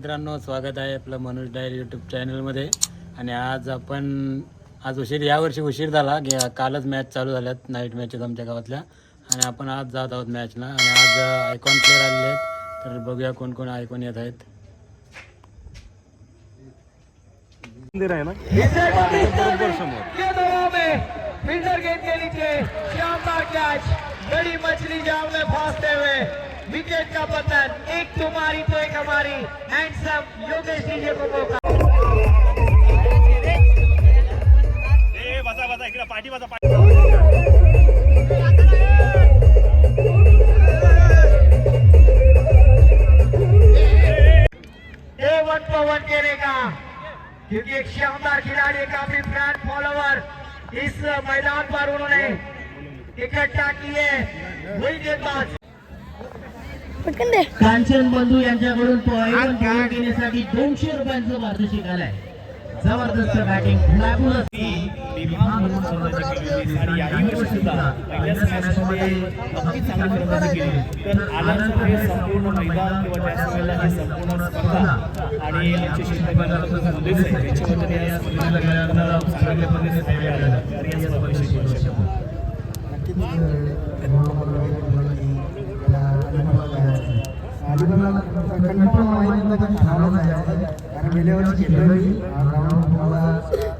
मित्रांनो स्वागत आहे आपलं मनोज डायर यूट्यूब चॅनलमध्ये आणि आज आपण आज उशीर यावर्षी उशीर झाला. कालच मॅच चालू झाल्यात नाईट मॅचेस आमच्या गावातल्या. आणि आपण आज जात आहोत मॅचला आणि आज आयकॉन प्लेअर आलेले आहेत. तर बघूया कोण कोण आयकॉन येत आहेत. मंदिर आहे ना? फिल्डर गेंद के नीचे शानदार कैच बड़ी मछली जाल में फंसते हुए विकेट का पतन एक तुम्हारी तो एक हमारी हैंडसम योगेश डीजे को मौका ए बसा बसा इकडे पाठी बसा वन पवन करेगा क्योंकि एक शानदार खिलाड़ी काफ़ी ब्रांड फॉलोवर इस मैदान पर उन्होंने इकट्ठा किए। वही गेंदबाज। कांचन बंधू यांच्याकडून पॉईंट घेण्यासाठी दोनशे रुपयांचं पारितोषिक आलंय जबरदस्त बॅटिंग केली तर आल्यानंतर संपूर्ण मैदान किंवा त्या वेळेला ही संपूर्ण स्पर्धा. आणि आमचे शिल्पकार उद्देश आहे कारण गेल्या वर्षी खेळलो मी मला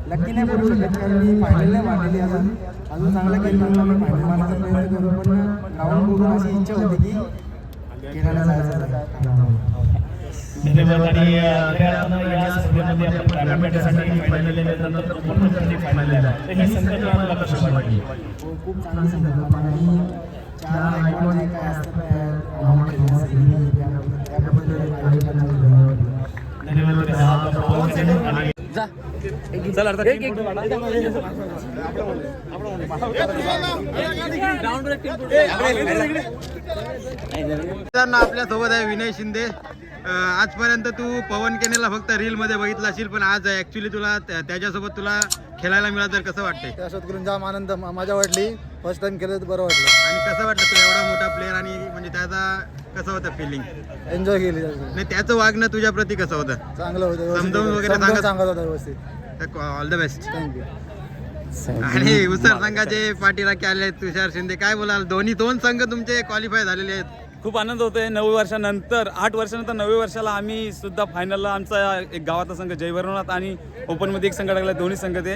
नक्की नाही बोलू शकत कारण मी फायनल नाही मारलेली अजून अजून चांगला खेळ म्हणून मी फायनल प्रयत्न करू पण ग्राउंड बघून अशी इच्छा होती की खेळायला जायचं धन्यवाद आणि या स्पर्धेमध्ये आपण फायनल नंतर फायनल आला तर ही संकल्पना मला कशी वाटली खूप चांगली संकल्पना आणि चार आयकॉन जे काय असतात ग्राउंड धन्यवाद. मित्रांनो आपल्यासोबत आहे विनय शिंदे. आजपर्यंत तू पवन केनेला फक्त रील मध्ये बघितला असेल पण आज ऍक्च्युली तुला त्या- त्याच्यासोबत तुला खेळायला मिळालं तर कसं वाटतंय? त्यासोबत करून जाम आनंद मजा वाटली. फर्स्ट टाइम केलं तर बरं वाटलं. आणि कसं वाटतं तुला? एवढा मोठा प्लेअर आणि म्हणजे त्याचा कसं होतं फिलिंग एन्जॉय केली. नाही त्याचं वागणं तुझ्या प्रती कसं होतं? चांगलं होतं समजावून. वगैरे समजावून सांगत- सांगत होता व्यवस्थित. ऑल द बेस्ट थँक्यू आणि उसर संघाचे पाठीराखे आले आहेत तुषार शिंदे काय बोलाल? दोन्ही दोन संघ तुमचे क्वालिफाय झालेले आहेत. खूप आनंद होतोय. नऊ वर्षानंतर आठ वर्षानंतर नवव्या वर्षाला आम्ही सुद्धा फायनलला आमचा एक गावातला संघ जय भरवनाथ आणि ओपनमध्ये एक संघ टाकला दोन्ही संघ ते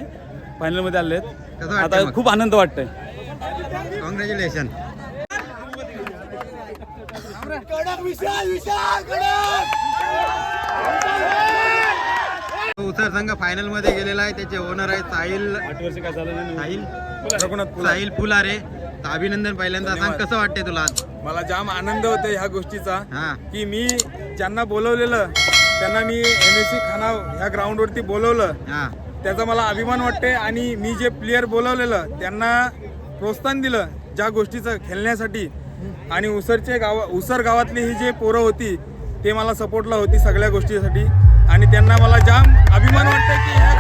फायनलमध्ये आले कसं आहेत. वाटतंय आता मग? खूप आनंद वाटतोय. कॉंग्रॅच्युलेशन उसर संघ फायनलमध्ये गेलेला आहे. त्याचे ओनर आहे साहिल आठ वर्ष काय झालं नाही? साहिल रघुनाथ साहिल फुलारे. तर अभिनंदन पहिल्यांदा. सांग कसं वाटतंय तुला आज? मला जाम आनंद होतो ह्या गोष्टीचा हा. की मी ज्यांना बोलवलेलं त्यांना मी एन एस सी खानाव ह्या ग्राउंडवरती बोलवलं. हा. त्याचा मला अभिमान वाटते आणि मी जे प्लेयर बोलवलेलं त्यांना प्रोत्साहन दिलं ज्या गोष्टीचं खेळण्यासाठी. आणि उसरचे गाव उसर गावातली ही जे पोरं होती ते मला सपोर्टला होती सगळ्या गोष्टीसाठी. आणि त्यांना मला जाम अभिमान वाटतं की ह्या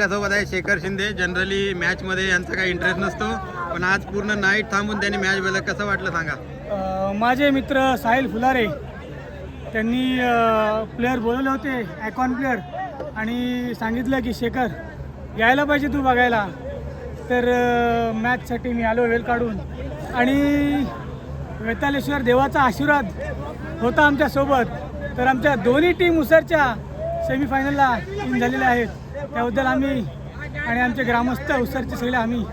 आपल्यासोबत आहे शेखर शिंदे. जनरली मॅचमध्ये यांचा काही इंटरेस्ट नसतो. पण आज पूर्ण नाईट थांबून त्यांनी मॅच बघितलं कसं वाटलं सांगा? माझे मित्र साहिल फुलारे त्यांनी प्लेअर बोलवले होते ॲकॉन प्लेअर आणि सांगितलं की शेखर यायला पाहिजे तू बघायला. तर मॅचसाठी मी आलो वेळ काढून. आणि वेतालेश्वर देवाचा आशीर्वाद होता आमच्यासोबत. तर आमच्या दोन्ही टीम उसरच्या सेमीफायनलला टीम झालेल्या आहेत. त्याबद्दल आम्ही आणि आमचे ग्रामस्थ उसरचे सगळे आम्ही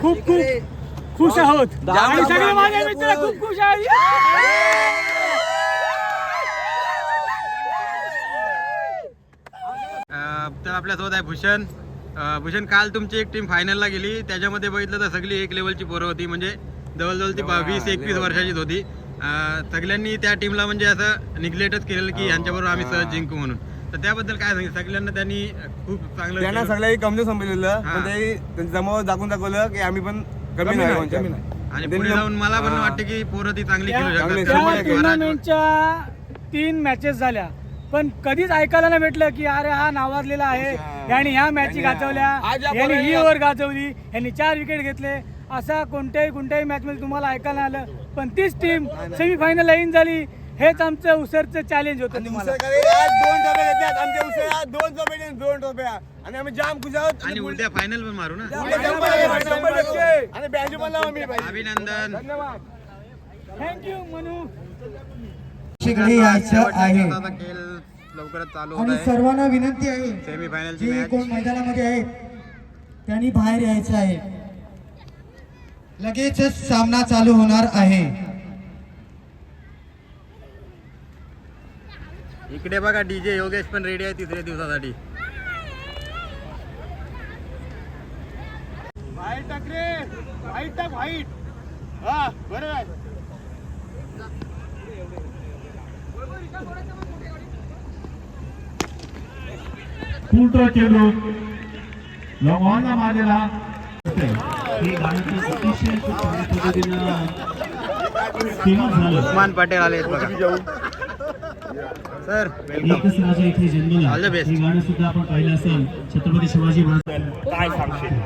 खूप खूप खुश आहोत. आणि सगळे माझे मित्र खूप खुश आहेत. अं, तर आपल्यासोबत आहे भूषण. भूषण काल तुमची एक टीम फायनलला गेली. त्याच्यामध्ये बघितलं तर सगळी एक लेवलची पोरं होती. म्हणजे जवळजवळ ती वीस एकवीस वर्षाचीच होती. सगळ्यांनी त्या टीमला म्हणजे असं निग्लेक्टच केलेलं की यांच्याबरोबर आम्ही सहज जिंकू म्हणून. तर त्याबद्दल काय सांगितलं सगळ्यांना त्यांनी खूप चांगलं त्यांना केलं. कमजोर समजलेलं हा. पण ते त्यांच्या जमावर दाखवून दाखवलं की आम्ही पण कमी नाही. आणि त्यांनी पुढे जाऊन मला पण हा. वाटतं की पोरं ती चांगली खेळू चांगले- शकतात. चांगले त्या खेळू टुर्नामेंटच्या तीन मॅचेस झाल्या. पण कधीच ऐकायला नाही भेटलं की अरे हा नावाजलेला आहे. यांनी ह्या मॅची गाजवल्या. यांनी ही ओव्हर गाजवली. यांनी चार विकेट घेतले. असा कोणत्याही कोणत्याही मॅच मध्ये तुम्हाला ऐकायला आलं. पण तीच टीम सेमीफायनल इन झाली. हेच आमचं उसरचं चॅलेंज होतं तुम्हाला. दोन घेतल्यात. आमच्या ट्रॉफ्या आणि आम्ही जाम खुश आहोत. आणि उद्या फायनल पण मारू ना. आणि बॅन्जो पण लावू अभिनंदन. धन्यवाद. Thank you Manu. आहे. लवकरच चालू होत आणि आहे. सर्वांना विनंती आहे जे मॅच कोण मैदानामध्ये आहेत त्यांनी बाहेर यायचं आहे. लगेचच सामना चालू होणार आहे. इकडे बघा डीजे योगेश पण रेडी आहे तिसऱ्या दिवसासाठी. व्हाईट टाक रे व्हाईट टाक व्हाईट हा बरोबर आहे. फुलटो चेंडू लॉंगॉनला मारलेला हे गाणं अतिशय खूप चांगल्या पद्धतीनं फेमस झालं. उस्मान पटेल आले बघा. सर. एकच राजा इथे जन्मला. All the best. हे गाणं सुद्धा आपण पाहिलं असेल. छत्रपती शिवाजी महाराज. काय सांगशील?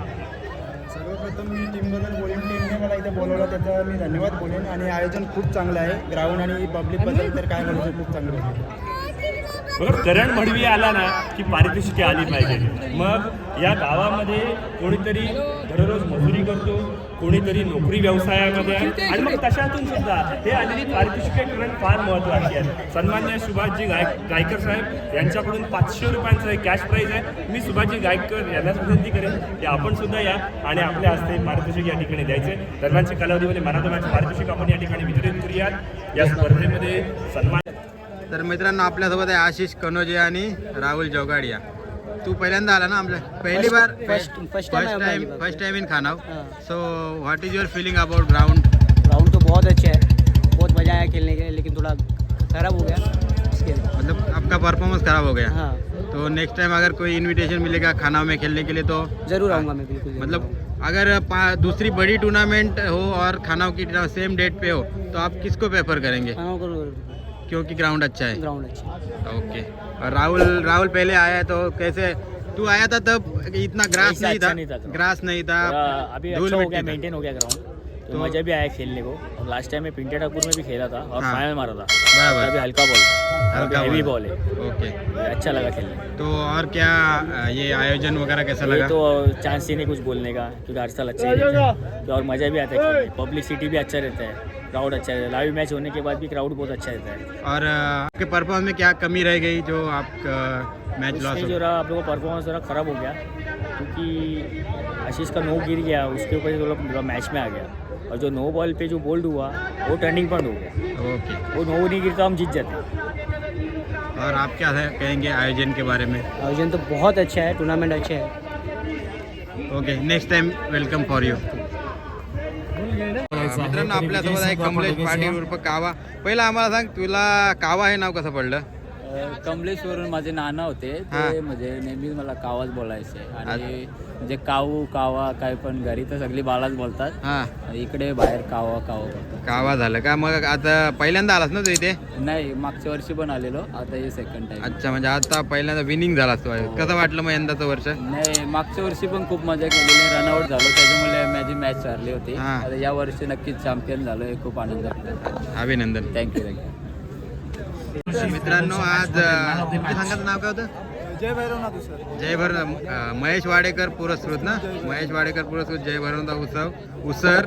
सर्वप्रथम मी टीमबद्दल बोलेन टीमने मला इथे बोलवलं त्याचा मी धन्यवाद बोलेन. आणि आयोजन खूप चांगलं आहे. ग्राउंड आणि पब्लिकबद्दल तर काय बोलायचं खूप चांगलं आहे. बघा करण मडवी आला ना की पारितोषिके आली पाहिजे. मग या गावामध्ये कोणीतरी दररोज मजुरी करतो कोणीतरी नोकरी व्यवसायामध्ये आहे. आणि मग तशातून सुद्धा हे आलेली पारितोषिके करण फार महत्त्वाची आहे. सन्मान्य सुभाषजी गाय गायकर साहेब यांच्याकडून पाचशे रुपयांचं एक कॅश प्राईज आहे. मी सुभाषजी गायकर यांनाच विनंती करेन की आपण सुद्धा या आणि आपल्या हस्ते पारितोषिक या ठिकाणी द्यायचे. दरम्यानच्या कालावधीमध्ये मराठवाड्याचे पारितोषिक आपण या ठिकाणी वितरित करूयात. या स्पर्धेमध्ये सन्मान तर मित्रांनो आपल्यासोबत आहे आशिष कनोजे आणि राहुल जोगाडिया तू पहिल्यांदा आला ना आपल्या पहिली बार? first first time first time in Khanav. हाँ। So what is your feeling about ground ground तो बहुत अच्छा है। बहुत मज़ा आया खेलने के लिए लेकिन थोड़ा खराब हो गया। मतलब आपका परफॉर्मेंस खराब हो गया। हाँ। तो नेक्स्ट टाइम अगर कोई इनविटेशन मिलेगा खाना में खेलने के लिए तो? ज़रूर आऊँगा मैं बिल्कुल मतलब अगर दूसरी बड़ी टूर्नामेंट हो और खानाव की सेम डेट पे हो तो आप किसको प्रेफर करेंगे? क्योंकि ग्राउंड अच्छा है। ग्राउंड अच्छा ओके और राहुल राहुल पहले आया है तो कैसे? तू आया था तब इतना ग्रास नहीं अच्छा था? नहीं था ग्रास नहीं था अभी अच्छा हो गया मेंटेन हो गया ग्राउंड तो, तो- मज़ा भी आया खेलने को और लास्ट टाइम मैं पिंटे ठाकुर में भी खेला था और हाँ। फाइनल मारा था। बराबर। अभी हल्का बॉल हल्का हेवी बॉल। बॉल है। ओके। अच्छा लगा खेलने। तो और क्या ये आयोजन वगैरह कैसा लगा? तो चांस ही नहीं कुछ बोलने का क्योंकि हर साल अच्छा ही रहता है। तो और मज़ा भी आता है पब्लिसिटी भी अच्छा रहता है। क्राउड अच्छा रहता है। लाइव मैच होने के बाद भी क्राउड बहुत अच्छा रहता है। और आपके परफॉर्मेंस में क्या कमी रह गई जो आप मैच लॉस जो रहा आप लोगों का परफॉर्मेंस जरा ख़राब हो गया क्योंकि आशीष का नो गिर गया उसके ऊपर से थोड़ा मैच में आ गया। और जो नो बॉल पे जो बोल्ड हुआ वो टर्निंग पॉइंट हो गया। ओके वो नो नहीं गिरता हम जीत जाते और आप क्या है- कहेंगे आयोजन के बारे में? आयोजन तो बहुत अच्छा है टूर्नामेंट अच्छा है। Okay next time welcome for you मित्रांनो आपल्यासोबत आहे कमलेश पाटील उर्फ कावा. पहिला आम्हाला सांग तुला कावा हे नाव कसं पडलं? कमलेश्वरून माझे नाना होते. हा. ते म्हणजे नेहमीच मला कावाच बोलायचे. आणि म्हणजे काऊ कावा काय पण घरी तर सगळी बालाच बोलतात. हा. इकडे बाहेर कावा कावा बोलतात. कावा झालं का? मग आता पहिल्यांदा आलास ना तू इथे? नाही मागच्या वर्षी पण आलेलो. आता हे सेकंड टाइम अच्छा म्हणजे आता पहिल्यांदा विनिंग झालास तू. कसं वाटलं मग यंदाचं वर्ष? नाही मागच्या वर्षी पण खूप मजा केलेली. रनआउट झालो. त्याच्यामुळे माझी मॅच हारली होती. हा. आता या वर्षी नक्कीच चॅम्पियन झालो हे खूप आनंद अभिनंदन. थँक्यू थँक्यू मित्रांनो आज संघाचं नाव काय होतं? जय भैरवनाथ सर जय भर अं, महेश वाडेकर पुरस्कृत ना? महेश वाडेकर पुरस्कृत जय भरवंता उत्सव. उसर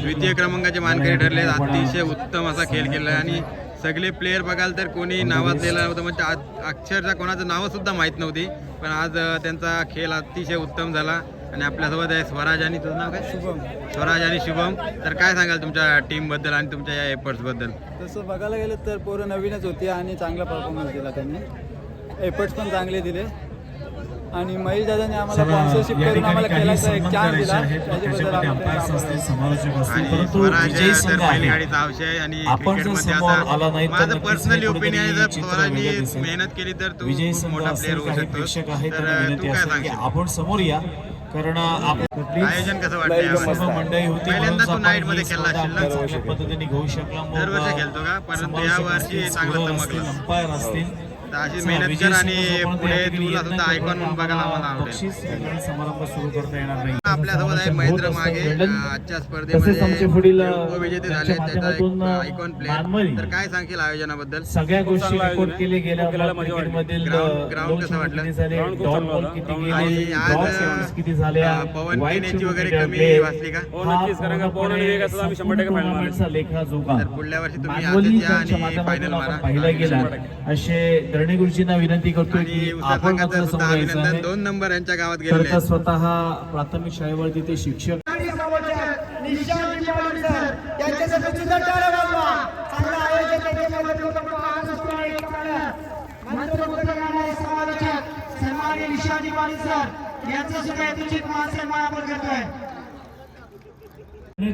द्वितीय क्रमांकाचे मानकरी ठरले अतिशय उत्तम असा खेळ केला आणि सगळे प्लेयर बघाल तर कोणी नावाजलेलं नव्हतं. म्हणजे अक्षरशः कोणाचं नावं सुद्धा माहीत नव्हती. पण आज त्यांचा खेळ अतिशय उत्तम झाला. आणि आपल्यासोबत आहे स्वराज आणि तुझं नाव काय? शुभम. स्वराज आणि शुभम. तर काय सांगाल तुमच्या टीमबद्दल आणि तुमच्या या एफर्ट्सबद्दल तसं बघायला गेलं तर पोरं नवीनच होती आणि चांगला परफॉर्मन्स दिला त्यांनी. एफर्ट्स पण चांगले दिले. आणि महेश दादाने आम्हाला स्पॉन्सरशिप करून आम्हाला काही खेळायचा एक चान्स करायचे दिला. त्याच्याबद्दल आणि स्वराज तर अवशय आणि आपण जर क्रिकेटमध्ये समोर आता आला नाही तर माझं नक्कीच पर्सनली कुठेतरी ओपिनियन आहे जर चित्र स्वराजनी. मेहनत केली तर तू विजयी खूप संघ मोठा असेल प्लेअर होऊ काही शकतो प्रेक्षक आहेत तर त्यांना विनंती तू काय असेल की सांगशील? आपण समोर या. कारण आयोजन कसं वाटतं मंडळी होती पहिल्यांदा तू नाईटमध्ये खेळला चांगल्या पद्धतीने घेऊ शकला दरवर्षी खेळतो का? परंतु यावर्षी असतील, चांगलं अंपायर असतील. तर अशी मेहनत कर आणि पुढे तुला सुद्धा आयकॉन म्हणून बघायला आम्हाला आवडेल. समारंभ सुरू करता येणार नाही. आपल्यासोबत आहे महेंद्र मागे आजच्या पुढील, स्पर्धेमध्ये उपविजेते त्यांच्या झाले त्याचा एक आयकॉन. प्लेअर तर काय सांगशील आयोजनाबद्दल? सगळ्या गोष्टी रेकॉर्ड आयोजन केले गेल्या ग्राउंड- ग्राउंड कसं वाटलं? झाले आणि आज, किती झाल्या अं, पवन केनेची वगैरे कमी. वाचली का? हो, नक्कीच, कारण का पवन आणि वेग असं आम्ही शंभर टक्के final मारेल. टुर्नामेंटचा लेखाजोखा तर पुढल्या वर्षी तुम्ही मानवली आजच या त्यांच्या आणि फायनल मारा. पाहिला गेला. असे दरणे गुरुजींना विनंती करतोय आणि की आपण मात्र आहे दोन नंबर यांच्या गावात आहेत. स्वतः प्राथमिक शाळेवर तिथे शिक्षक करतो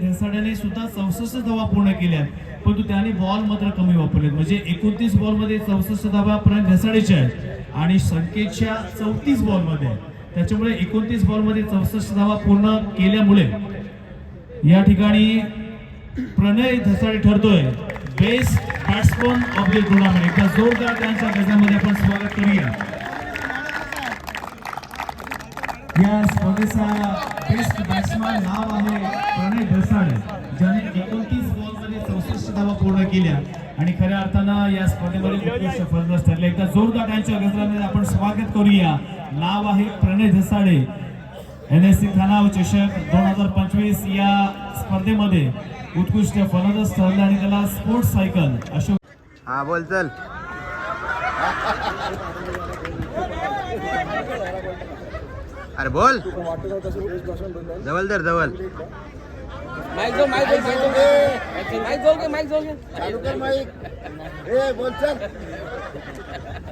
धसाड्याने सुद्धा चौसष्ट धावा पूर्ण केल्या परंतु त्याने बॉल मात्र कमी वापरलेत. म्हणजे एकोणतीस बॉलमध्ये चौसष्ट धावा पर्यंत घसाड्याच्या आहेत आणि संख्येच्या चौतीस बॉलमध्ये त्याच्यामुळे एकोणतीस बॉलमध्ये चौसष्ट धावा पूर्ण केल्यामुळे या ठिकाणी Pranay Dhasade ठरतोय. Best batsman of the tournament एकदा जोरदार त्यांच्या गजामध्ये आपण स्वागत करूया. या स्पर्धेचा बेस्ट बॅट्समन नाव आहे प्रणय धसाडे ज्याने एकोणतीस बॉल पूर्ण केल्या. आणि खऱ्या अर्थानं या स्पर्धेमध्ये उत्कृष्ट फलंदाज ठरले. एकदा जोरदार त्यांच्या गजरामध्ये आपण स्वागत करूया. नाव आहे Pranay Dhasade. N S C Khanav चषक दोन हजार पंचवीस या स्पर्धेमध्ये उत्कृष्ट फलंदाज ठरले आणि त्याला स्पोर्ट्स सायकल अशोक हा बोल चल. अरे बोल. जवळ तर जवळ.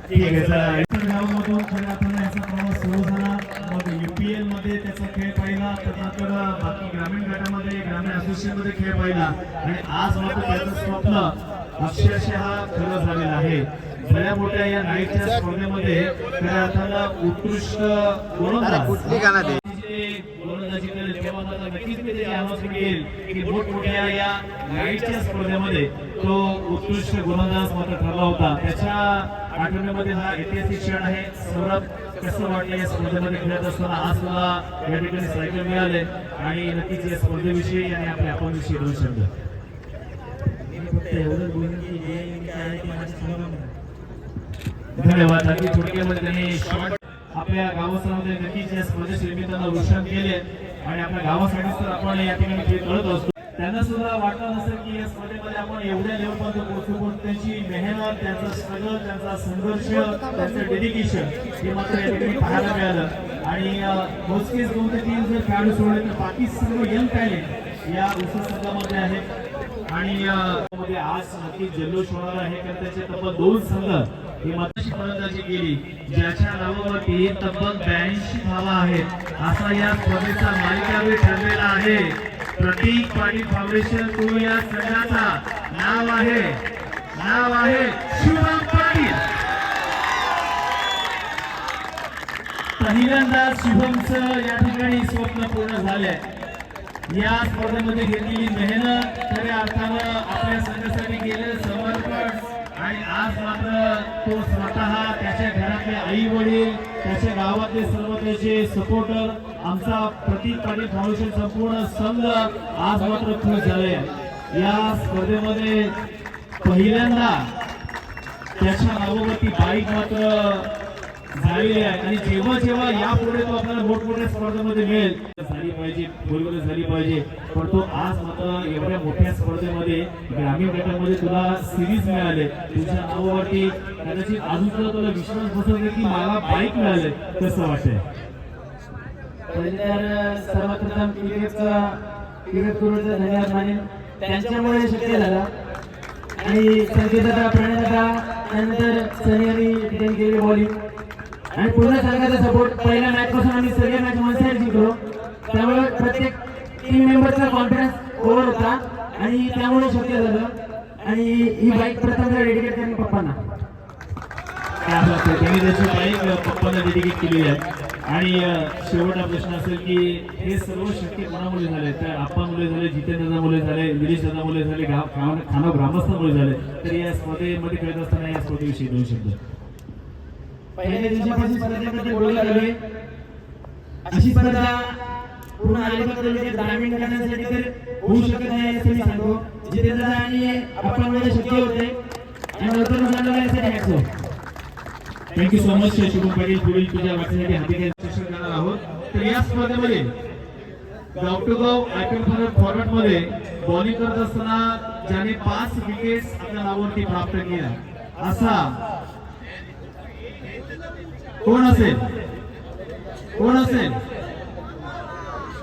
ठीक आहे चला. इतर गावामधून खऱ्या अर्थानं याचा प्रवास सुरू झाला. मग युपीएलमध्ये त्याचा खेळ पाहिला. त्यानंतर बाकी ग्रामीण गटामध्ये ग्रामीण असोसिएशनमध्ये खेळ पाहिला. आणि आज मात्र त्याचं स्वप्न अक्षरशः खरं झालेलं आहे. बड्या मोठ्या या नाईटच्या स्पर्धेमध्ये खऱ्या अर्थानं उत्कृष्ट गोलंदाज नक्कीच मी की मोठमोठ्या या स्पर्धेमध्ये तो उत्कृष्ट गोलंदाज मात्र ठरला होता. त्याच्या हा ऐतिहासिक क्षण आहे. सौरभ कसं वाटलं या स्पर्धेमध्ये खेळत असताना? आज मला या ठिकाणी सायकल मिळाले आणि नक्कीच या स्पर्धेविषयी आणि आपल्या आपण विषयी दोन शब्द. मी फक्त एवढंच बोलेन की जे काय आहे ते माझ्यासमोर धन्यवाद. अगदी थोडक्यामध्ये त्यांनी शॉर्ट आपल्या गावामध्ये नक्कीच या स्पर्धेच्या निमित्तानं रोशन केले आणि आपल्या गावासाठी तर आपण या ठिकाणी खेळ करत असतो त्यांना सुद्धा वाटलं नसेल की या स्पर्धेमध्ये आपण एवढ्या लेवलपर्यंत पोहोचू पण त्यांची मेहनत त्यांचा स्ट्रगल त्यांचा संघर्ष त्यांचं डेडिकेशन हे मात्र या ठिकाणी पाहायला मिळालं. आणि मोजकेच दोन ते तीन जर खेळाडू सोडले तर बाकी सर्व यंग टॅलेंट या उसा संघामध्ये आहेत. आणि आज नक्की जल्लोष होणार आहे कारण त्याचे तब्बल दोन संघ ही मताची फलंदाजी केली. ज्याच्या नावावरती तब्बल ब्याऐंशी धावा आहेत. असा या स्पर्धेचा मालिकावी ठरलेला आहे. प्रतीक पाटील फाउंडेशन टू या संघाचा नाव आहे. नाव आहे शिवराम पाटील. पहिल्यांदा शुभमचं या ठिकाणी स्वप्न पूर्ण झालंय. या स्पर्धेमध्ये घेतलेली मेहनत खऱ्या अर्थानं आपल्या संघासाठी केलेलं आज मात्र तो स्वतः त्याच्या घरातले आई वडील त्याच्या गावातले सर्व त्याचे सपोर्टर आमचा प्रतीक पाटील फाउंडेशन संपूर्ण संघ आज मात्र खुश झाले. या स्पर्धेमध्ये पहिल्यांदा त्याच्या नावावरती बाईक मात्र झालेली आहे. आणि जेव्हा जेव्हा यापुढे तो आपल्याला मोठमोठ्या स्पर्धेमध्ये मिळेल झाली पाहिजे बोलवलं झाली पाहिजे. पण तो आज मात्र एवढ्या मोठ्या स्पर्धेमध्ये ग्रामीण गटामध्ये तुला सिरीज मिळाले. तुझ्या नावावरती कदाचित अजून सुद्धा तुला विश्वास बसत नाही की मला बाईक मिळाले. कसं वाटतंय पहिले सर्वप्रथम क्रिकेटचा क्रिकेट गुरुचा धन्यवाद मानेन. त्यांच्यामुळे शक्य झाला. आणि संकेत दादा प्रणय दादा त्यानंतर सनी आणि डिझाईन केलेली बॉलिंग आणि पूर्ण संघाचा सपोर्ट पहिल्या मॅच पासून आम्ही सगळ्या मॅच वन साईड जिंकलो. त्यामुळे प्रत्येक टीम मेंबरचा कॉन्फिडन्स ओव्हर होता आणि त्यामुळे शक्य झालं. आणि ही बाईक प्रथम डेडिकेट करेन पप्पांना. त्यांनी त्याची बाईक पप्पांना डेडिकेट केलेली आहे. आणि शेवटचा प्रश्न असेल की हे सर्व शक्य कोणामुळे झाले तर आप्पामुळे झाले जितेंद्र मुले झाले गिरीश मुले झाले गाव खान- खानाव ग्रामस्थांमुळे झाले तर या स्पर्धेमध्ये खेळत असताना या स्पर्धेविषयी दोन शब्द. पहिल्या दिवसापासून स्पर्धेबद्दल बोलू लागलोय. अशी स्पर्धा पूर्ण अलिबाग ग्रामीण करण्यासाठी तर होऊ शकत नाही असं मी सांगतो. जितेंद्र आणि आपण शक्य होते. आणि नंतर सांगणार यासाठी hats. Thank you so much Shubham Patil पुढील तुझ्या वाटण्यासाठी हाती करणार आहोत. तर या स्पर्धेमध्ये गाव टू गाव आयपीएल फॉर्मॅटमध्ये बॉलिंग करत असताना ज्याने पाच विकेट्स आपल्या नावावरती प्राप्त केल्या. असा कोण असेल कोण असेल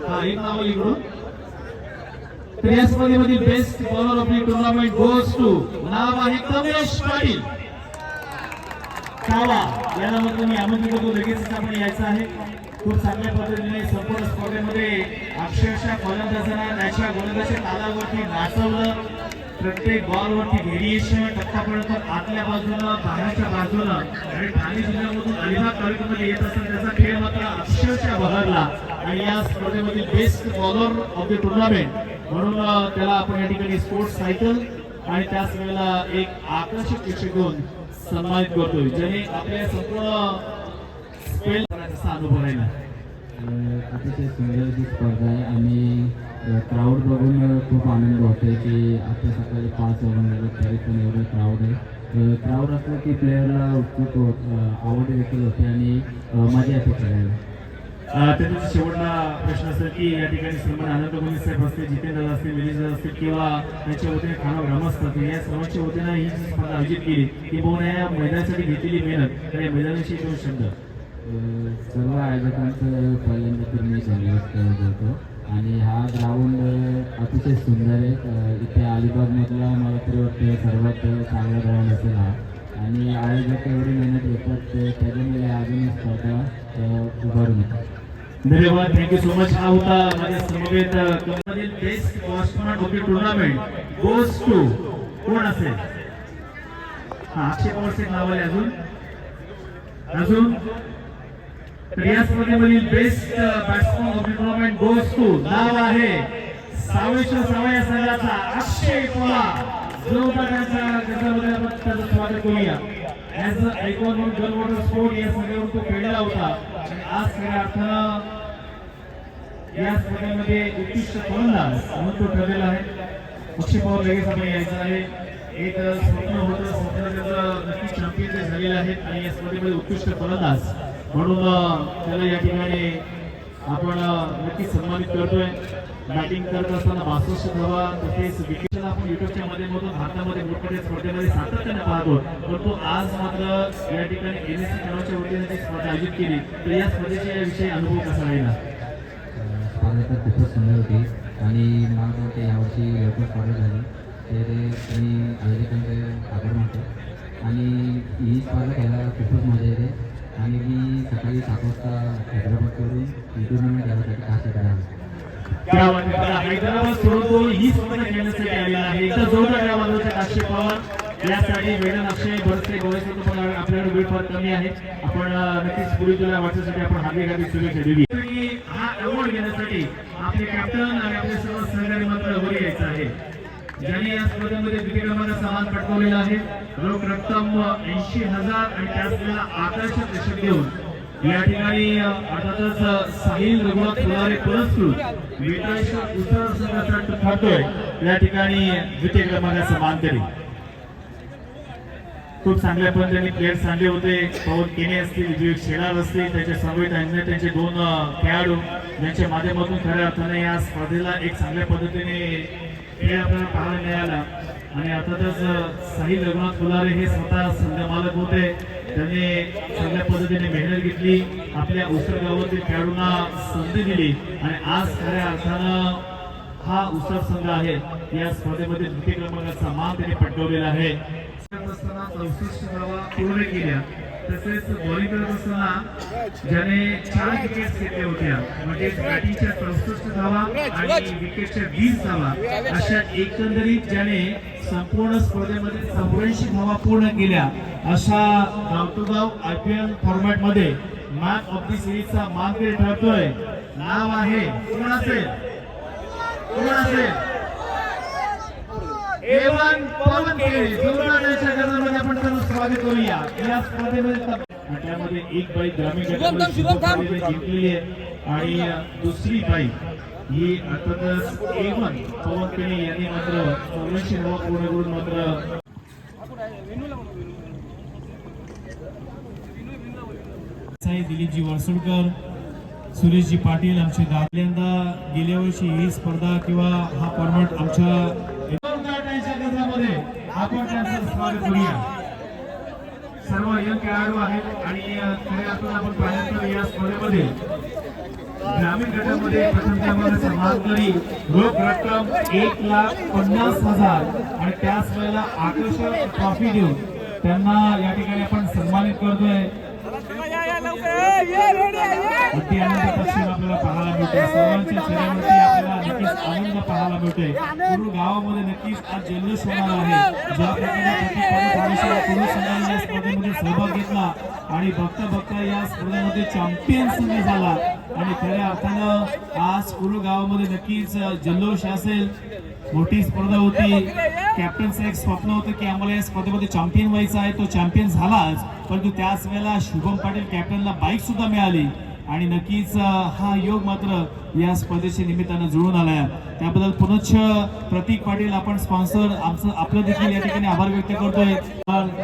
हा एक नाव इकडून तर या स्पर्धेमधील best bowler of the tournament goes to नाव आहे कमलेश पाटील कावा याला मग मी आमंत्रित करतो लगेचच आपण यायचं आहे खूप चांगल्या पद्धतीने संपूर्ण स्पर्धेमध्ये अक्षरशः गोलंदाजांना त्याच्या गोलंदाच्या तालावरती नाचवलं प्रत्येक बॉलवरती व्हेरिएशन टप्पापर्यंत आतल्या बाजूला बाहेरच्या बाजूला आणि ठाणे जिल्ह्यामधून अलिबाग तालुक्यामध्ये येत असताना त्याचा खेळ मात्र अक्षरशः बहरला आणि या स्पर्धेमधील best bowler of the tournament म्हणून त्याला आपण या ठिकाणी स्पोर्ट्स सायकल आणि त्याच वेळेला एक आकर्षक शिक्षक देऊन सन्मानित करतोय ज्याने आपल्या संपूर्ण स्पेल अनुभव राहिला. अतिशय सुंदर जी स्पर्धा आहे. आणि क्राऊड बघून खूप आनंद होतोय की आता सकाळी पाच वाजून गेले तरी पण एवढं क्राऊड आहे. क्राऊड असलं की प्लेअरला उत्सुक हो, आवड देखील होते आणि मजा येते खेळायला. अं, शेवटला प्रश्न असेल की या ठिकाणी श्रीमान आनंद गोविंद साहेब असतील जितेंद्र असतील विलीज असतील किंवा त्यांच्या वतीने खाना ग्रामस्थ असतील या सर्वांच्या वतीनं ही जी स्पर्धा आयोजित केली की बहु या मैदानासाठी घेतलेली मेहनत तर या मैदानाशी दोन शब्द. सर्व आयोजकांचं पहिल्यांदा तर मी धन्यवाद करतो आणि हा ग्राउंड अतिशय सुंदर आहे इथे अलिबागमधला मला तरी वाटतं सर्वात चांगला ग्राउंड असेल हा आणि आयोजक एवढी मेहनत घेतात ते त्याच्यामुळे अजून स्पर्धा उभारून येतात धन्यवाद थँक्यू सो मच हा होता माझ्या समवेत मधील बेस्ट बॉट्समॅन हॉकी टुर्नामेंट गोज टू कोण असेल? हा अक्षय पवार सिंग नाव आले अजून. अजून? तर स्पर्धेमधील best batsman of the tournament goes to नाव आहे सावेश्वर सावया संघाचा अक्षय कोला गटामध्ये आपण त्याचं स्वागत करूया. अ आयकॉन गल वॉटर स्पोर्ट या तो होता. आणि आज खऱ्या अर्थानं या स्पर्धेमध्ये उत्कृष्ट फलंदाज म्हणून तो ठरलेला आहे. अक्षय पवार लगेच आपण यायचं आहे. एक स्वप्न होतं स्वप्न त्याचं नक्कीच चॅम्पियन झालेलं आहे. आणि या स्पर्धेमध्ये उत्कृष्ट फलंदाज. म्हणून त्याला या ठिकाणी आपण अं, नक्कीच सन्मानित करतोय. बॅटिंग करत असताना बासष्ट धावा तसेच विकेटला आपण युट्यूबच्या माध्यमातून भारतामध्ये मोठमोठ्या स्पर्धेमध्ये सातत्याने पाहतो परंतु आज मात्र या ठिकाणी एन एस खेळाच्या वतीने ती स्पर्धा आयोजित केली. तर या स्पर्धेच्या याविषयी अनुभव कसा राहिला? स्पर्धा तर खूपच सुंदर होती आणि मला वाटते यावर्षी लवकर स्पर्धा झाली. तर मी आयोजकांचे आभार मानतो. आणि ही स्पर्धा खेळायला खूपच मजा येते. आणि मी सकाळी सात वाजता हैदराबादवरून ही टुर्नामेंट यासाठी खास. आता हैदराबाद सोडून ही स्पर्धा खेळण्यासाठी आलेला आहे. एकदा जोरदार या बाजूचे अक्षय पवार. यासाठी अक्षय पण आपल्याकडे वेळ फार कमी आहे. आपण नक्कीच पुढे तुला वाटण्यासाठी आपण हार्दिक हार्दिक शुभेच्छा देऊया. हा अवॉर्ड घेण्यासाठी आपले कॅप्टन आणि आपले सर्व सहकारी मात्र वर यायचं आहे. ज्यांनी या स्पर्धेमध्ये द्वितीय क्रमांकाचा मान पटकावलेला आहे रोख रक्कम ऐंशी हजार आणि त्याचवेळेला आकर्षक दशक देऊन या ठिकाणी अर्थातच साहिल रघुनाथ फुलारे पुरस्कृत वेताळेश्वर उत्तर संघाचा ठरतोय या ठिकाणी द्वितीय क्रमांकाचा मान करी खूप चांगल्या पद्धतीने प्लेयर्स आणले होते. पवन केने असतील विवेक शेलार असतील त्याच्या समवेत आणले त्यांचे दोन खेळाडू यांच्या माध्यमातून खऱ्या अर्थाने या स्पर्धेला एक चांगल्या पद्धतीने हे आपल्याला पाहायला मिळालं. आणि अर्थातच अं, साहिल रघुनाथ फुलारे हे स्वतः संघ होते. त्यांनी चांगल्या पद्धतीने मेहनत घेतली. आपल्या उसर गावातील खेळाडूंना संधी दिली. आणि आज खऱ्या अर्थानं हा उसर संघ आहे. या स्पर्धेमध्ये द्वितीय क्रमांकाचा मान त्यांनी पटकवलेला आहे. असताना चौसष्ट गावा पूर्ण केल्या. तसेच बॉलिंग करत असताना ज्याने चार विकेट्स घेतल्या होत्या. म्हणजे बॅटिंगच्या चौसष्ट धावा आणि विकेटच्या वीस धावा. अशा एकंदरीत ज्याने संपूर्ण स्पर्धेमध्ये चौऱ्याऐंशी धावा पूर्ण केल्या अशा गाव टू गाव आय पी एल फॉर्मॅटमध्ये मॅन ऑफ दी सिरीजचा मानकरी ठरतोय. नाव आहे कोण असेल? कोण असेल? एवन पवन केले जोरदाराच्या गजरामध्ये आपण त्यांचं स्वागत करूया या स्पर्धेमध्ये त्यामध्ये एक बाई ग्रामीण जिंकलेली आहे. आणि दुसरी बाई ही अर्थातच एवन पवन यांनी मात्र चौऱ्याऐंशी धावा पूर्ण करून मात्र साई दिलीपजी वळसुडकर सुरेशजी पाटील आमचे पहिल्यांदा गेल्या वर्षी ही स्पर्धा किंवा हा फॉर्मॅट आमच्या आपण त्यांचं स्वागत करूया. सर्व यंग खेळाडू आहेत आणि खऱ्या अर्थानं आपण पाहिलं तर या स्पर्धेमध्ये ग्रामीण गटामध्ये प्रथम क्रमांकाचा मानकरी रोख रक्कम एक लाख पन्नास हजार आणि त्याच वेळेला आकर्षक ट्रॉफी देऊन त्यांना या ठिकाणी आपण सन्मानित करतोय. आनंद पश्चिम आपल्याला पाहायला मिळतोय. सर्वांच्या चेहऱ्यावरती नक्कीच आनंद पाहायला मिळतोय. पूर्ण गावामध्ये नक्कीच आज जल्लोष होणार आहे. ज्या प्रकारे स्पर्धेमध्ये सहभाग घेतला आणि बघता बघता या स्पर्धेमध्ये चॅम्पियन संघ झाला. आणि खऱ्या अर्थानं आज पूर्ण गावामध्ये नक्कीच जल्लोष असेल. मोठी स्पर्धा होती. कॅप्टनचं एक स्वप्न होतं की आम्हाला या स्पर्धेमध्ये चॅम्पियन व्हायचं आहे. तो चॅम्पियन झालाच परंतु त्याच वेळेला शुभम पाटील कॅप्टनला बाईक सुद्धा मिळाली. आणि नक्कीच हा योग मात्र या स्पर्धेच्या निमित्तानं जुळून आलाय. त्याबद्दल पुनश्च प्रतीक पाटील आपण स्पॉन्सर आमचं आपलं देखील या ठिकाणी आभार व्यक्त करतोय.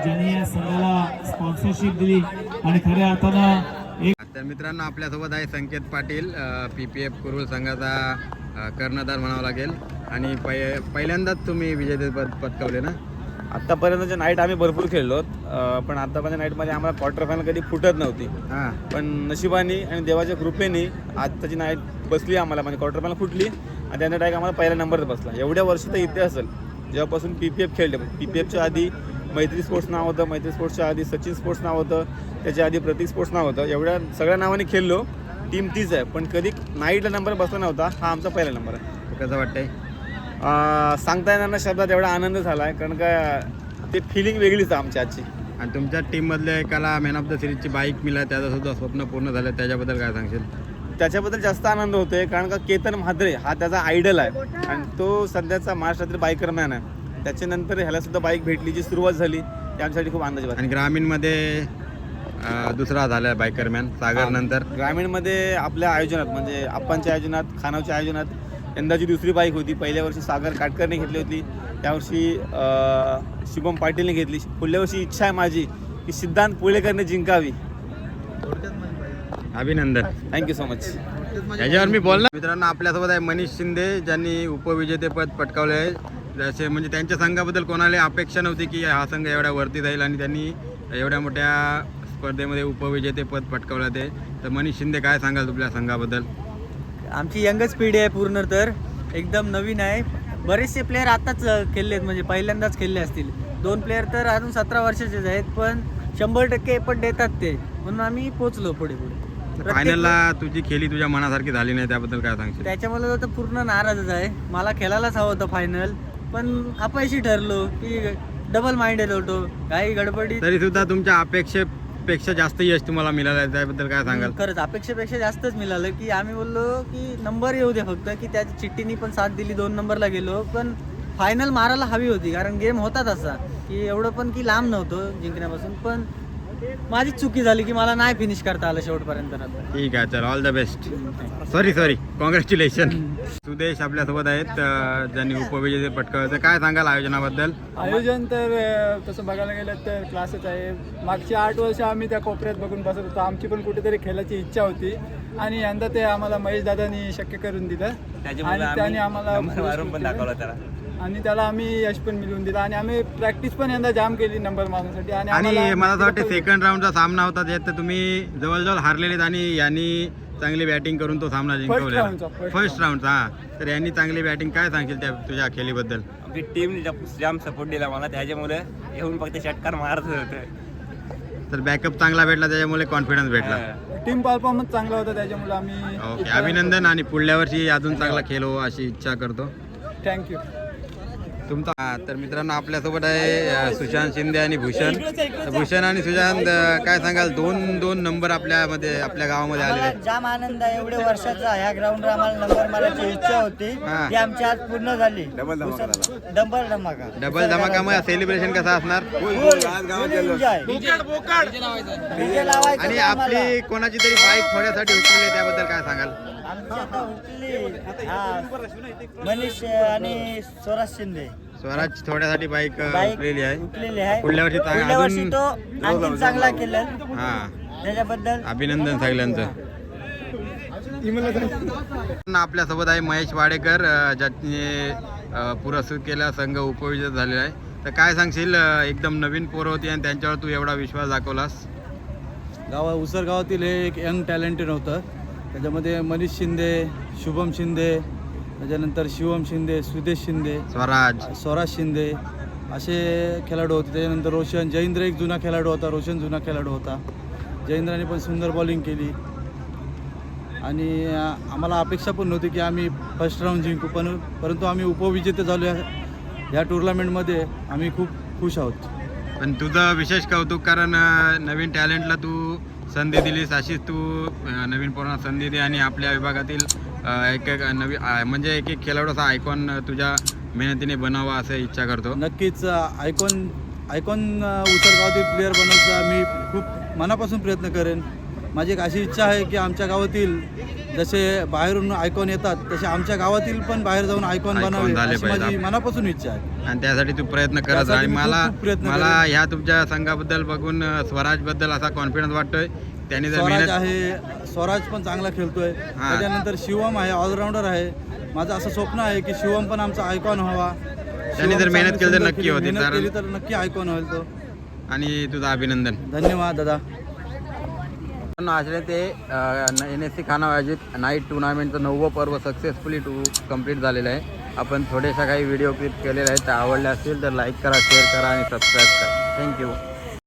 ज्यांनी या संघाला स्पॉन्सरशिप दिली आणि खऱ्या अर्थानं एक तर मित्रांनो आपल्यासोबत आहे Sanket Patil P P F Kurul संघाचा कर्णधार म्हणावा लागेल. आणि पै पहिल्यांदाच तुम्ही विजेतेपद पटकावले ना? आत्तापर्यंतच्या नाईट आम्ही भरपूर खेळलो. पण आत्तापर्यंत नाईटमध्ये आम्हाला क्वार्टर फायनल कधी फुटत नव्हती. हां. पण नशिबाने आणि देवाच्या कृपेने आत्ताची नाईट बसली आम्हाला. म्हणजे क्वार्टर फायनल फुटली आणि त्यानंतर डायरेक्ट आम्हाला पहिला नंबर बसला. एवढ्या वर्ष तर इथे असेल. जेव्हापासून पी पी एफ खेळले. पी पी एफच्या आधी मैत्री स्पोर्ट्स नाव होतं मैत्री स्पोर्ट्सच्या आधी सचिन स्पोर्ट्स नाव होतं त्याच्या आधी प्रतीक स्पोर्ट्स नाव होतं. एवढ्या सगळ्या नावाने खेळलो. टीम तीच आहे. पण कधी नाईटला नंबर बसला नव्हता हा आमचा पहिला नंबर आहे. कसं वाटतंय? सांगता येणार ना शब्दात एवढा आनंद झाला आहे कारण का ते फिलिंग वेगळीच आहे आमच्या आजची. आणि तुमच्या टीममधल्या एकाला मॅन ऑफ द सिरीजची बाईक मिळाली त्याचं सुद्धा स्वप्न पूर्ण झालं. त्याच्याबद्दल काय सांगशील? त्याच्याबद्दल जास्त आनंद होतोय कारण का केतन म्हात्रे हा त्याचा आयडल आहे. आणि तो सध्याचा महाराष्ट्रातील बायकर मॅन आहे. त्याच्यानंतर ह्याला सुद्धा बाईक भेटली जी सुरुवात झाली ती आमच्यासाठी खूप आनंदाची बात आणि ग्रामीणमध्ये अ, दुसरा झाला बायकर मॅन सागर नंतर. ग्रामीणमध्ये आपल्या आयोजनात म्हणजे आप्पांच्या आयोजनात खानावच्या आयोजनात यंदाची दुसरी बाईक होती. पहिल्या वर्षी सागर काटकरने घेतली होती. त्यावर्षी शुभम पाटीलने घेतली. पुढल्या वर्षी इच्छा आहे माझी की सिद्धांत पुळेकरने जिंकावी. अभिनंदन. थँक्यू सो मच याच्यावर मी बोलणार. मित्रांनो आपल्यासोबत आहे मनीष शिंदे ज्यांनी उपविजेतेपद पटकावले आहे. जसे म्हणजे त्यांच्या संघाबद्दल कोणाला अपेक्षा नव्हती की हा संघ एवढ्या वरती जाईल आणि त्यांनी एवढ्या मोठ्या स्पर्धेमध्ये उपविजेतेपद पटकावलं ते. तर मनीष शिंदे काय सांगाल तुमच्या संघाबद्दल? आमची यंगच पिढी आहे पूर्ण तर. एकदम नवीन आहे. बरेचसे प्लेअर आताच खेळले आहेत म्हणजे पहिल्यांदाच खेळले असतील. दोन प्लेअर तर अजून सतरा वर्षाचेच आहेत पण शंभर टक्के पण देतात ते. म्हणून आम्ही पोचलो पुढे पुढे. फायनलला तुझी खेळी तुझ्या मनासारखी झाली नाही त्याबद्दल काय सांगशील? त्याच्यामुळे तर पूर्ण नाराजच आहे. मला खेळायलाच हवं होतं फायनल पण अपयशी ठरलो की डबल माइंडेड होतो. काही गडबडी तरी सुद्धा तुमच्या पेक्षा जास्त यश तुम्हाला मिळालं त्याबद्दल काय सांगाल? खरंच अपेक्षेपेक्षा जास्तच मिळालं की आम्ही बोललो की नंबर येऊ दे फक्त की त्या चिठ्ठीनी पण साथ दिली दोन नंबरला गेलो पण फायनल मारायला हवी होती कारण गेम होता तसा की एवढं पण की लांब नव्हतं जिंकण्यापासून पण माझीच चुकी झाली की मला नाही फिनिश करता आलं शेवटपर्यंत आता ठीक आहे चल all the best sorry sorry congratulation Sudesh आपल्यासोबत आहेत अं, ज्यांनी उपविजेते पटकावलं काय सांगाल आयोजनाबद्दल? आयोजन तर अ, तसं बघायला गेलं तर क्लासच आहे. मागची आठ वर्ष आम्ही त्या कोपऱ्यात बघून बसत होतो. आमची पण कुठेतरी खेळायची इच्छा होती. आणि यंदा ते आम्हाला महेश दादानी शक्य करून दिलं. आणि त्याने आम्हाला पुरस्कृत केलं. आणि त्याला आम्ही यश पण मिळवून दिलं आणि आम्ही प्रॅक्टिस पण यंदा जाम केली नंबर मारण्यासाठी आणि आम्हाला मला असं वाटतं सेकंड राऊंडचा सामना होता त्यात तर तुम्ही जवळजवळ हारलेलेत आणि यांनी चांगली बॅटिंग करून तो सामना जिंकवलेला. roundचा, first फर्स्ट राऊंड हा. तर यांनी चांगली बॅटिंग काय सांगशील त्या तुझ्या खेळीबद्दल आमची टीम जाम सपोर्ट दिला मला त्याच्यामुळे येऊन फक्त षटकार मारत होते. तर बॅकअप चांगला भेटला त्याच्यामुळे कॉन्फिडन्स भेटला. टीम परफॉर्मन्स चांगला होता त्याच्यामुळे आम्ही ओके अभिनंदन आणि पुढल्या वर्षी अजून चांगला खेळ हो अशी इच्छा करतो. थँक्यू तुमचा हा, तर मित्रांनो आपल्यासोबत आहे सुशांत शिंदे आणि भूषण. भूषण आणि सुशांत काय सांगाल? दोन दोन नंबर आपल्यामध्ये आपल्या गावामध्ये आलेले आहेत. जाम आनंद आहे. एवढे वर्षाचा ह्या ग्राउंडवर आम्हाला नंबर मारायची इच्छा होती. हा. ती आमची आज पूर्ण झाली. डबल धमाका डबल धमाकामुळे सेलिब्रेशन कसं असणार? आणि आम्हाला. आपली कोणाची तरी बाईक थोड्यासाठी आहे त्याबद्दल काय सांगाल? हा मनीष आणि स्वराज शिंदे. स्वराज थोड्यासाठी बाईक हुकलेली आहे. हुकलेली आहे. पुढल्या वर्षी पुढल्या वर्षी अजून- तो आणखी चांगला केलं. हा. त्याच्याबद्दल अभिनंदन सगळ्यांचं. आपल्यासोबत आहे महेश वाडेकर ज्याने पुरस्कृत केला संघ उपविजेता झालेला आहे. तर काय सांगशील एकदम नवीन पोरं होती आणि त्यांच्यावर तू एवढा विश्वास दाखवलास? गावा उसर गावातील हे एक यंग टॅलेंटेड होतं. त्याच्यामध्ये मनीष शिंदे शुभम शिंदे त्याच्यानंतर शिवम शिंदे सुदेश शिंदे स्वराज. स्वराज शिंदे असे खेळाडू होते. त्याच्यानंतर रोशन जयेंद्र एक जुना खेळाडू होता. रोशन जुना खेळाडू होता. जयेंद्राने पण सुंदर बॉलिंग केली. आणि आम्हाला अपेक्षा पण नव्हती की आम्ही फर्स्ट राऊंड जिंकू. पण परंतु आम्ही उपविजेते झालो या या टुर्नामेंटमध्ये आम्ही खूप खुश आहोत. पण तुझं विशेष कौतुक कारण नवीन टॅलेंटला तू संधी दिलीस अशीच तू नवीन पोरांना संधी दे आणि आपल्या विभागातील एक एक नवी म्हणजे एक एक खेळाडू असा आयकॉन तुझ्या मेहनतीने बनावा असं इच्छा करतो. नक्कीच आयकॉन आयकॉन उतरगावातील प्लेअर बनवण्याचा मी खूप मनापासून प्रयत्न करेन. माझी एक अशी इच्छा आहे की आमच्या गावातील जसे बाहेरून आयकॉन येतात तसे आमच्या गावातील पण बाहेर जाऊन आयकॉन Icon बनावे झाले अशी पाहिजे. माझी मनापासून इच्छा आहे आणि त्यासाठी तू प्रयत्न करत राहा. आणि मी मला खूप प्रयत्न मला करेन. ह्या तुमच्या संघाबद्दल बघून अ, स्वराजबद्दल असा कॉन्फिडन्स वाटतोय त्याने जर स्वराज मेहनत आहे स्वराज पण चांगला खेळतोय. त्याच्यानंतर शिवम आहे ऑलराऊंडर आहे माझं असं स्वप्न आहे की शिवम पण आमचा आयकॉन व्हावा त्याने जर शिवम मेहनत चांगली केली तर नक्की. होते. मेहनत कारण- केली तर नक्की आयकॉन होईल तो आणि तुझं अभिनंदन धन्यवाद दादा आश्रय ते एन एस सी खाना आयोजित नाईट टुर्नामेंटचं नववं पर्व सक्सेसफुली टू कंप्लीट झालेलं आहे. आपण थोड्याशा काही व्हिडिओ क्लिप केलेल्या आहेत. त्या आवडल्या असतील तर लाईक करा शेअर करा आणि सबस्क्राईब करा. थँक्यू